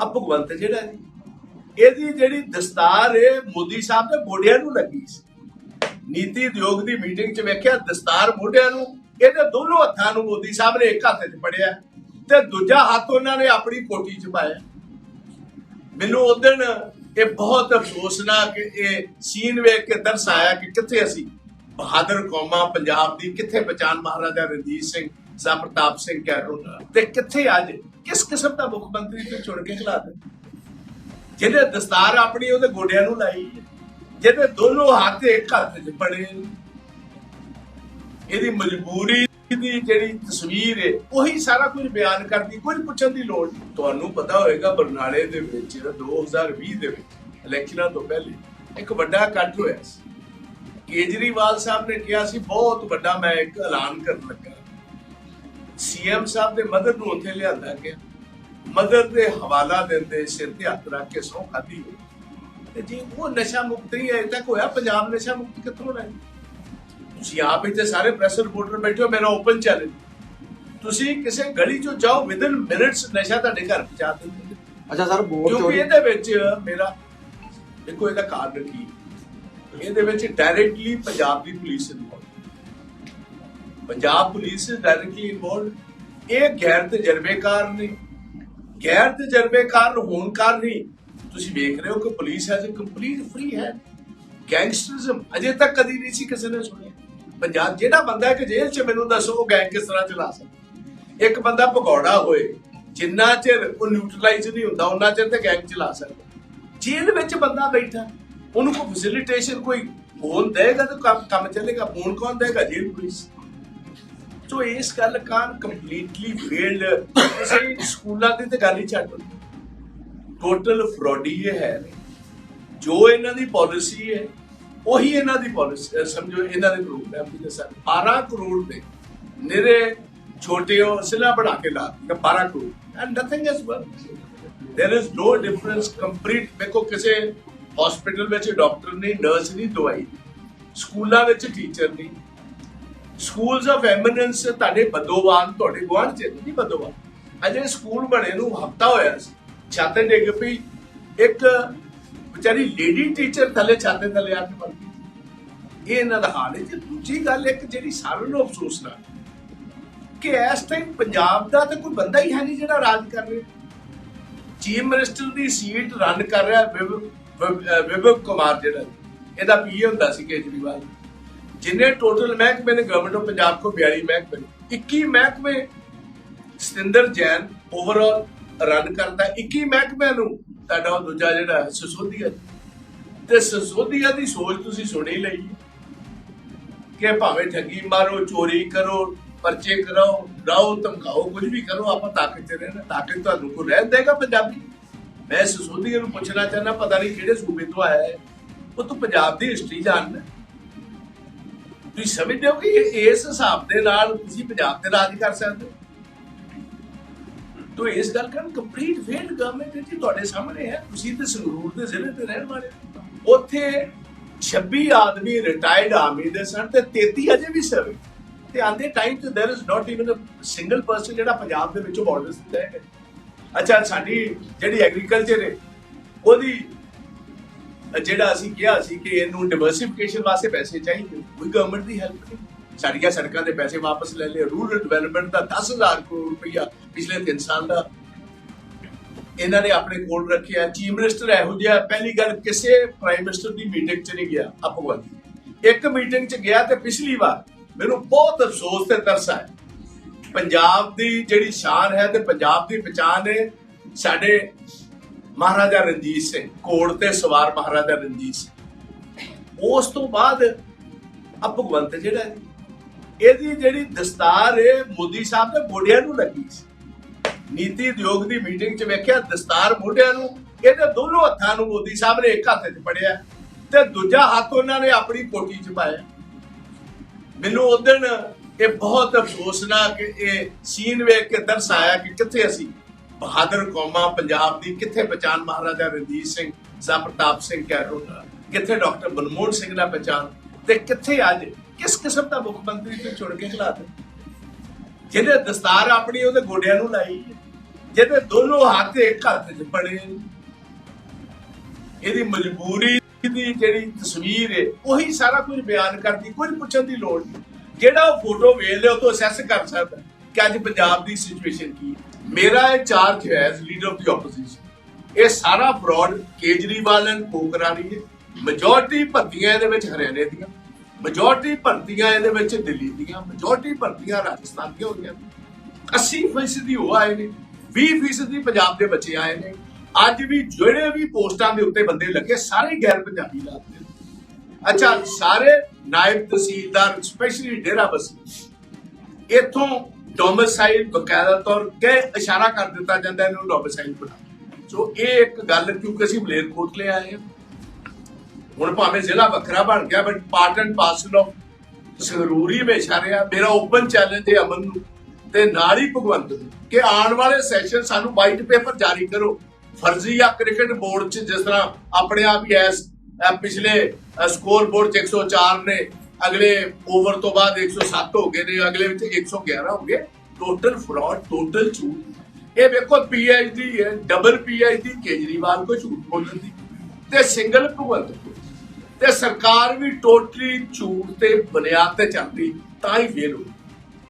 ਆ ਭਗਵੰਤ ਜਿਹੜਾ ਜੀ, ਇਹਦੀ ਜਿਹੜੀ ਦਸਤਾਰ ਏ ਮੋਦੀ ਸਾਹਿਬ ਦੇ ਮੋਢਿਆਂ ਨੂੰ ਲੱਗੀ ਸੀ। ਨੀਤੀ ਉਦਯੋਗ ਦੀ ਮੀਟਿੰਗ 'ਚ ਵੇਖਿਆ, ਦਸਤਾਰ ਮੋਢਿਆਂ ਨੂੰ, ਇਹਦੇ ਦੋਨੋਂ ਹੱਥਾਂ ਨੂੰ ਮੋਦੀ ਸਾਹਿਬ ਨੇ ਇੱਕ ਹੱਥ 'ਚ ਫੜਿਆ ਤੇ ਦੂਜਾ ਹੱਥ ਉਹਨਾਂ ਨੇ ਆਪਣੀ ਕੋਟੀ 'ਚ ਪਾਇਆ। ਮੈਨੂੰ ਉਹ ਦਿਨ ਇਹ ਬਹੁਤ ਅਫਸੋਸਨਾਕ ਇਹ ਸੀਨ ਵੇਖ ਕੇ ਦਰਸਾਇਆ ਕਿ ਕਿੱਥੇ ਅਸੀਂ ਬਹਾਦਰ ਕੌਮਾਂ ਪੰਜਾਬ ਦੀ ਕਿੱਥੇ ਪਛਾਣ ਮਹਾਰਾਜਾ ਰਣਜੀਤ ਸਿੰਘ ਸਾਹਿਬ ਪ੍ਰਤਾਪ ਸਿੰਘ ਕੈਰੋਂ ਤੇ ਕਿੱਥੇ ਅੱਜ? ਕਿਸ ਕਿਸਮ ਦਾ ਮੁੱਖ ਮੰਤਰੀ ਤੇ ਚੁਣ ਕੇ ਖਿਲਾ ਦੇ ਜਿਹਨੇ ਦਸਤਾਰ ਆਪਣੀ ਉਹਦੇ ਗੋਡਿਆਂ ਨੂੰ ਲਾਈ ਜਿਹਦੇ ਦੋਨੋਂ ਹੱਥ ਇੱਕ ਹੱਥ 'ਚ ਪੜੇ ਇਹਦੀ ਮਜਬੂਰੀ ਦੀ ਜਿਹੜੀ ਤਸਵੀਰ ਹੈ, ਉਹੀ ਸਾਰਾ ਕੁਝ ਬਿਆਨ ਕਰਦੀ, ਕੁਝ ਪੁੱਛਣ ਦੀ ਲੋੜ ਨਹੀਂ। ਤੁਹਾਨੂੰ ਪਤਾ ਹੋਵੇਗਾ ਬਰਨਾਲੇ ਦੇ ਵਿੱਚ 2020 ਦੇ ਵਿੱਚ, ਇਲੈਕਸ਼ਨਾਂ ਤੋਂ ਪਹਿਲੇ ਇੱਕ ਵੱਡਾ ਇਕੱਠ ਹੋਇਆ ਸੀ। ਕੇਜਰੀਵਾਲ ਸਾਹਿਬ ਨੇ ਕਿਹਾ ਸੀ ਬਹੁਤ ਵੱਡਾ ਮੈਂ ਇੱਕ ਐਲਾਨ ਕਰਨ ਲੱਗਾ। ਸੀਐਮ ਸਾਹਿਬ ਦੇ ਮਦਰ ਨੂੰ ਉੱਥੇ ਲਿਆਂਦਾ ਗਿਆ। ਮਦਰ ਦੇ ਹਵਾਲਾ ਦਿੰਦੇ ਸਿਰ ਤੇ ਹੱਥ ਰੱਖ ਕੇ ਸੌ ਖਾਦੀ ਤੇ ਜੀ ਉਹ ਨਸ਼ਾ ਮੁਕਤ ਹੀ ਤੱਕ ਹੋਇਆ ਪੰਜਾਬ ਨਸ਼ਾ ਮੁਕਤ ਕਿੱਥੋਂ ਹੋਣਾ ਹੈ ਤੁਸੀਂ ਆਪ ਇੱਥੇ ਸਾਰੇ ਪ੍ਰੈਸ ਰਿਪੋਰਟਰ ਬੈਠੇ ਹੋ ਮੇਰਾ ਓਪਨ ਚੈਲੰਜ ਤੁਸੀਂ ਕਿਸੇ ਗਲੀ ਚੋਂ ਜਾਓ ਵਿਦਨ ਮਿੰਟਸ ਨਸ਼ਾ ਤੁਹਾਡੇ ਘਰ ਪਹੁੰਚਾ ਦਿੰਦੇ ਅੱਛਾ ਸਰ ਕਿਉਂਕਿ ਚੋਰੀ ਇਹਦੇ ਵਿੱਚ ਮੇਰਾ ਦੇਖੋ ਇਹਦਾ ਕਾਰਨ ਕੀ ਹੈ? ਇਹਦੇ ਵਿੱਚ ਡਾਇਰੈਕਟਲੀ ਪੰਜਾਬ ਦੀ police involve Punjab police directly involve ਇਹ ਗੈਰ ਤਜਰਬੇਕਾਰ ਨੇ। ਗੈਰ ਤਜਰਬੇਕਾਰ ਹੋਣ ਕਾਰਨ ਹੀ ਤੁਸੀਂ ਵੇਖ ਰਹੇ ਹੋ ਕਿ ਪੁਲਿਸ ਐਜ਼ ਕੰਪਲੀਟ ਫ੍ਰੀ ਹੈ ਗੈਂਗਸਟਰਿਜ਼ਮ ਅਜੇ ਤੱਕ ਕਦੀ ਨਹੀਂ ਸੀ ਕਿਸੇ ਨੇ ਸੁਣਿਆ। ਪੰਜਾਬ ਜਿਹੜਾ ਬੰਦਾ ਕਿ ਜੇਲ੍ਹ 'ਚ ਮੈਨੂੰ ਦੱਸੋ ਉਹ ਗੈਂਗ ਕਿਸ ਤਰ੍ਹਾਂ ਚਲਾ ਸਕਦਾ? ਇੱਕ ਬੰਦਾ ਭਗੌੜਾ ਹੋਏ, ਜਿੰਨਾ ਚਿਰ ਉਹ ਨਿਊਟਰਲਾਈਜ਼ ਨਹੀਂ ਹੁੰਦਾ, ਉਹਨਾਂ ਚਿਰ ਤੇ ਗੈਂਗ ਚਲਾ ਸਕਦਾ। ਜੇਲ੍ਹ ਵਿੱਚ ਬੰਦਾ ਬੈਠਾ। ਉਹਨੂੰ ਕੋਈ ਫੈਸਿਲਿਟੇਸ਼ਨ ਕੋਈ ਫੋਨ ਦੇਗਾ ਤਾਂ ਕੰਮ ਕੰਮ ਚੱਲੇਗਾ ਫੋਨ ਕੌਣ ਦੇਗਾ ਜੇਲ੍ਹ ਪੁਲਿਸ ਸੋ ਇਸ ਗੱਲ ਕਾਨ ਕੰਪਲੀਟਲੀ ਫੇਲਡ ਤੁਸੀਂ ਸਕੂਲਾਂ ਦੀ ਤੇ ਗੱਲ ਹੀ ਛੱਡ ਟੋਟਲ ਫਰਾਡੀ ਇਹ ਹੈ ਨੇ। ਜੋ ਇਹਨਾਂ ਦੀ ਪਾਲਿਸੀ ਹੈ ਉਹੀ ਇਹਨਾਂ ਦੀ ਪਾਲਿਸੀ ਸਮਝੋ ਇਹਨਾਂ ਦੇ ਪ੍ਰੋਗਰਾਮ ਦੀ ਦੱਸਾਂ 12 ਕਰੋੜ ਦੇ ਨਿਰੇ ਛੋਟੇ ਉਹ ਸਿਲਾ ਬਣਾ ਕੇ ਲਾ ਦਿੱਤੇ 12 crore and nothing is work there is no difference complete ਦੇਖੋ ਕਿਸੇ ਹਸਪੀਟਲ ਵਿੱਚ ਡਾਕਟਰ ਨਹੀਂ ਨਰਸ ਨਹੀਂ ਦਵਾਈ ਸਕੂਲਾਂ ਵਿੱਚ ਟੀਚਰ ਨਹੀਂ ਸਕੂਲਸ ਆਫ ਐਮੀਨੈਂਸ ਤੁਹਾਡੇ ਬਦੋਵਾਨ, ਤੁਹਾਡੇ ਗੁਆਂਢ ਚ ਨਹੀਂ ਬਦੋਵਾਨ। ਅਜੇ ਸਕੂਲ ਬਣੇ ਨੂੰ ਹਫਤਾ ਹੋਇਆ ਸੀ, ਛੱਤ ਡਿੱਗ ਪਈ। ਇੱਕ ਵਿਚਾਰੀ ਲੇਡੀ ਟੀਚਰ ਥੱਲੇ ਛੱਤ ਥੱਲੇ ਆ ਕੇ ਮਰ ਗਈ ਇਹ ਇਹਨਾਂ ਦਾ ਹਾਲ ਹੈ। ਤੇ ਦੂਜੀ ਗੱਲ, ਇੱਕ ਜਿਹੜੀ ਸਾਰਿਆਂ ਨੂੰ ਅਫਸੋਸ ਨਾਲ ਕਿ ਇਸ ਟਾਈਮ ਪੰਜਾਬ ਦਾ ਤਾਂ ਕੋਈ ਬੰਦਾ ਹੀ ਹੈ ਨਹੀਂ ਜਿਹੜਾ ਰਾਜ ਕਰ ਰਿਹਾ। ਚੀਫ ਮਿਨਿਸਟਰ ਦੀ ਸੀਟ ਰਨ ਕਰ ਰਿਹਾ ਵਿਭਵ ਕੁਮਾਰ ਜਿਹੜਾ ਇਹਦਾ ਪੀਏ ਹੁੰਦਾ ਸੀ ਕੇਜਰੀਵਾਲ। ਜਿੰਨੇ ਟੋਟਲ ਮਹਿਕਮੇ ਨੇ ਗਵਰਨਮੈਂਟ ਆਫ ਪੰਜਾਬ ਕੋ 42 ਮਹਿਕਮੇ 21 ਮਹਿਕਮੇ ਸਤਿੰਦਰ ਜੈਨ ਓਵਰਆਲ ਰਨ ਕਰਦਾ 21 ਮਹਿਕਮਿਆਂ ਨੂੰ ਤੁਹਾਡਾ ਉਹ ਦੂਜਾ ਜਿਹੜਾ ਸਸੋਦੀਆ ਤੇ ਸਸੋਦੀਆ ਦੀ ਸੋਚ ਤੁਸੀਂ ਸੁਣੀ ਲਈ। ਕਿ ਭਾਵੇਂ ਠੱਗੀ ਮਾਰੋ, ਚੋਰੀ ਕਰੋ, ਪਰਚੇ ਕਰਾਓ ਰਾਓ ਧਮਕਾਓ, ਕੁਝ ਵੀ ਕਰੋ, ਆਪਾਂ ਤਾਕਤ ਤੇ ਰਹਿਣਾ, ਤਾਕਤ ਤੁਹਾਨੂੰ ਕੋ ਰਹਿਣ ਦੇਗਾ ਪੰਜਾਬੀ। ਮੈਂ ਸਸੋਦੀਆ ਨੂੰ ਪੁੱਛਣਾ ਚਾਹੁੰਦਾ ਪਤਾ ਨਹੀਂ ਕਿਹੜੇ ਸੂਬੇ ਤੋਂ ਆਇਆ ਹੈ ਉਹ ਤੂੰ ਪੰਜਾਬ ਦੀ ਹਿਸਟਰੀ ਜਾਣਦਾ ਤੁਸੀਂ ਸਮਝਦੇ ਹੋ ਕਿ ਇਹ- ਇਸ ਹਿਸਾਬ ਦੇ ਨਾਲ ਤੁਸੀਂ ਪੰਜਾਬ ਤੇ ਰਾਜ ਕਰ ਸਕਦੇ ਹੋ ਤੋ ਇਸ ਗੱਲ ਕਰਨ ਕੰਪਲੀਟ ਫੇਲਡ ਗਵਰਨਮੈਂਟ ਹੈ ਜੀ ਤੁਹਾਡੇ ਸਾਹਮਣੇ ਹੈ ਤੁਸੀਂ ਤੇ ਸੰਗਰੂਰ ਦੇ ਜ਼ਿਲ੍ਹੇ ਤੇ ਰਹਿਣ ਵਾਲੇ ਹੋ। ਉੱਥੇ 26 ਆਦਮੀ ਰਿਟਾਇਰਡ ਆਰਮੀ ਦੇ ਸਨ ਤੇ 33 ਅਜੇ ਵੀ ਸਰਵ ਤੇ ਆਂਦੇ ਟਾਈਮ ਤੇ there is not even a single person ਜਿਹੜਾ ਪੰਜਾਬ ਦੇ ਵਿੱਚੋਂ ਬਾਰਡਰਸ ਤੇ ਜਾਏਗਾ ਅੱਛਾ, ਸਾਡੀ ਜਿਹੜੀ ਐਗਰੀਕਲਚਰ ਹੈ, ਉਹਦੀ, ਜਿਹੜਾ ਅਸੀਂ ਕਿਹਾ ਸੀ ਕਿ ਇਹਨੂੰ ਡਿਵਰਸਿਫਿਕੇਸ਼ਨ ਵਾਸਤੇ ਪੈਸੇ ਚਾਹੀਦੇ, ਕੋਈ ਗਵਰਨਮੈਂਟ ਦੀ ਹੈਲਪ ਨਹੀਂ। ਸਾਡੀਆਂ ਸੜਕਾਂ ਦੇ ਪੈਸੇ ਵਾਪਸ ਲੈ ਲਏ ਰੂਰਲ ਡਿਵੈਲਪਮੈਂਟ ਦਾ 10000 ਕਰੋੜ ਰੁਪਇਆ ਪਿਛਲੇ 3 ਸਾਲ ਦਾ। ਇਹਨਾਂ ਨੇ ਆਪਣੇ ਕੋਲ ਰੱਖਿਆ। ਚੀਫ ਮਿਨਿਸਟਰ ਇਹੋ ਜਿਹਾ, ਪਹਿਲੀ ਗੱਲ ਕਿਸੇ ਪ੍ਰਾਈਮ ਮਿਨਿਸਟਰ ਦੀ ਮੀਟਿੰਗ 'ਚ ਨਹੀਂ ਗਿਆ ਅਪਵਾਦੀ ਇੱਕ ਮੀਟਿੰਗ 'ਚ ਗਿਆ ਤੇ ਪਿਛਲੀ ਵਾਰ ਮੈਨੂੰ ਬਹੁਤ ਅਫਸੋਸ ਤੇ ਤਰਸ ਆਇਆ। ਪੰਜਾਬ ਦੀ ਜਿਹੜੀ ਸ਼ਾਨ ਹੈ ਤੇ ਪੰਜਾਬ ਦੀ ਪਛਾਣ ਹੈ ਸਾਡੇ ਮਹਾਰਾਜਾ ਰਣਜੀਤ ਸਿੰਘ ਕੋੜ ਤੇ ਸਵਾਰ ਮਹਾਰਾਜਾ ਰਣਜੀਤ ਸਿੰਘ। ਉਸ ਤੋਂ ਬਾਅਦ ਆ ਭਗਵੰਤ ਜਿਹੜਾ ਜੀ, ਇਹਦੀ ਜਿਹੜੀ ਦਸਤਾਰ ਹੈ ਮੋਦੀ ਸਾਹਿਬ ਦੇ ਮੋਢਿਆਂ ਨੂੰ ਲੱਗੀ ਸੀ। ਨੀਤੀ ਉਦਯੋਗ ਦੀ ਮੀਟਿੰਗ 'ਚ ਵੇਖਿਆ ਦਸਤਾਰ ਮੋਢਿਆਂ ਨੂੰ ਇਹਦੇ ਦੋਨੋਂ ਹੱਥਾਂ ਨੂੰ ਮੋਦੀ ਸਾਹਿਬ ਨੇ ਇੱਕ ਹੱਥ 'ਚ ਫੜਿਆ ਤੇ ਦੂਜਾ ਹੱਥ ਉਹਨਾਂ ਨੇ ਆਪਣੀ ਕੋਟੀ 'ਚ ਪਾਇਆ। ਮੈਨੂੰ ਉਦੋਂ ਇਹ ਬਹੁਤ ਅਫਸੋਸਨਾਕ ਇਹ ਸੀਨ ਵੇਖ ਕੇ ਤਰਸ ਆਇਆ ਕਿ ਕਿੱਥੇ ਅਸੀਂ ਬਹਾਦਰ ਕੌਮਾਂ ਪੰਜਾਬ ਦੀ ਕਿੱਥੇ ਪਛਾਣ ਮਹਾਰਾਜਾ ਰਣਜੀਤ ਸਿੰਘ ਪ੍ਰਤਾਪ ਸਿੰਘ ਕੈਰੋਂ ਕਿੱਥੇ ਡਾਕਟਰ ਮਨਮੋਹਨ ਸਿੰਘ ਦਾ ਪਛਾਣ ਤੇ ਕਿੱਥੇ ਅੱਜ ਕਿਸ ਕਿਸਮ ਦਾ ਮੁੱਖ ਮੰਤਰੀ ਤੇ ਚੁਣ ਕੇ ਖਿਲਾ ਦੇ ਜਿਹਨੇ ਦਸਤਾਰ ਆਪਣੀ ਉਹਦੇ ਗੋਡਿਆਂ ਨੂੰ ਲਾਈ, ਜਿਹਦੇ ਦੋਨੋਂ ਹੱਥ ਇੱਕ ਹੱਥ 'ਚ ਪੜੇ ਇਹਦੀ ਮਜਬੂਰੀ ਦੀ ਜਿਹੜੀ ਤਸਵੀਰ ਹੈ, ਉਹੀ ਸਾਰਾ ਕੁਝ ਬਿਆਨ ਕਰਦੀ ਕੋਈ ਪੁੱਛਣ ਦੀ ਲੋੜ ਨਹੀਂ। ਜਿਹੜਾ ਉਹ ਫੋਟੋ ਵੇਖ ਲਿਓ ਤੋਂ ਅਸੈਸ ਕਰ ਸਕਦਾ ਕਿ ਅੱਜ ਪੰਜਾਬ ਦੀ ਸਿਚੁਏਸ਼ਨ ਕੀ ਹੈ। ਮੇਰਾ ਇਹ ਚਾਰਜ ਹੈ ਲੀਡਰ ਆਫ ਦੀ ਆਪੋਜੀਸ਼ਨ ਇਹ ਸਾਰਾ ਫਰਾਡ ਕੇਜਰੀਵਾਲ ਐਂਡ ਕੋਕਰਾਰੀ ਹੈ। ਮੈਜੋਰਟੀ ਭਰਤੀਆਂ ਇਹਦੇ ਵਿੱਚ ਹਰਿਆਣੇ ਦੀਆਂ ਮੈਜੋਰਟੀ ਭਰਤੀਆਂ ਇਹਦੇ ਵਿੱਚ ਦਿੱਲੀ ਦੀਆਂ ਮੈਜੋਰਟੀ ਭਰਤੀਆਂ ਰਾਜਸਥਾਨ ਦੀਆਂ ਹੋਈਆਂ। 80% ਦੀ ਉਹ ਆਏ ਨੇ 20% ਦੀ ਪੰਜਾਬ ਦੇ ਬੱਚੇ ਆਏ ਨੇ। ਅੱਜ ਵੀ ਜਿਹੜੇ ਵੀ ਪੋਸਟਾਂ ਦੇ ਉੱਤੇ ਬੰਦੇ ਲੱਗੇ, ਸਾਰੇ ਗੈਰ ਪੰਜਾਬੀ ਲੱਗਦੇ ਅੱਛਾ, ਸਾਰੇ ਨਾਇਬ ਤਹਿਸੀਲਦਾਰ ਸਪੈਸ਼ਲੀ ਡੇਰਾ ਬਸੀ, ਇਥੋਂ ਡੋਮਿਸਾਈਲ ਬਕਾਇਦਾ ਤੌਰ ਤੇ ਇਸ਼ਾਰਾ ਕਰ ਦਿੱਤਾ ਜਾਂਦਾ, ਇਹਨੂੰ ਡੋਮਿਸਾਈਲ ਬਣਾ। ਸੋ ਇਹ ਇੱਕ ਗੱਲ ਕਿਉਂਕਿ ਅਸੀਂ ਮਲੇਰਕੋਟਲੇ ਆਏ ਹਾਂ। ਹੁਣ ਭਾਵੇਂ ਜ਼ਿਲ੍ਹਾ ਵੱਖਰਾ ਬਣ ਗਿਆ but part and parcel of ਸੰਗਰੂਰੀ ਹਮੇਸ਼ਾ ਰਿਹਾ। ਮੇਰਾ ਓਪਨ ਚੈਲੰਜ ਹੈ ਅਮਨ ਨੂੰ ਤੇ ਨਾਲ ਹੀ ਭਗਵੰਤ ਨੂੰ ਕਿ ਆਉਣ ਵਾਲੇ ਸੈਸ਼ਨ ਸਾਨੂੰ ਵਾਈਟ ਪੇਪਰ ਜਾਰੀ ਕਰੋ। ਫਰਜ਼ੀ ਆ ਕ੍ਰਿਕਟ ਬੋਰਡ ਚ ਜਿਸ ਤਰ੍ਹਾਂ ਆਪਣੇ ਆਪ ਹੀ ਐਸ ਪਿਛਲੇ ਸਕੋਰ ਬੋਰਡ ਚ 104 ਨੇ, ਅਗਲੇ ਓਵਰ ਤੋਂ ਬਾਅਦ 107 ਹੋ ਗਏ ਨੇ, ਅਗਲੇ ਵਿੱਚ 111 ਹੋ ਗਏ। ਟੋਟਲ ਫਰਾਡ ਟੋਟਲ ਝੂਠ। ਇਹ ਵੇਖੋ ਪੀਐਚਡੀ ਹੈ ਡਬਲ ਪੀਐਚਡੀ ਕੇਜਰੀਵਾਲ ਕੋ ਝੂਠ ਬੋਲਣ ਦੀ। ਤੇ ਸਿੰਗਲ ਭਗਵੰਤ ਕੋ ਤੇ ਸਰਕਾਰ ਵੀ ਟੋਟਲੀ ਝੂਠ ਤੇ ਬੁਨਿਆਦ ਤੇ ਚੱਲਦੀ, ਤਾਂ ਹੀ ਫੇਲ ਹੋਈ।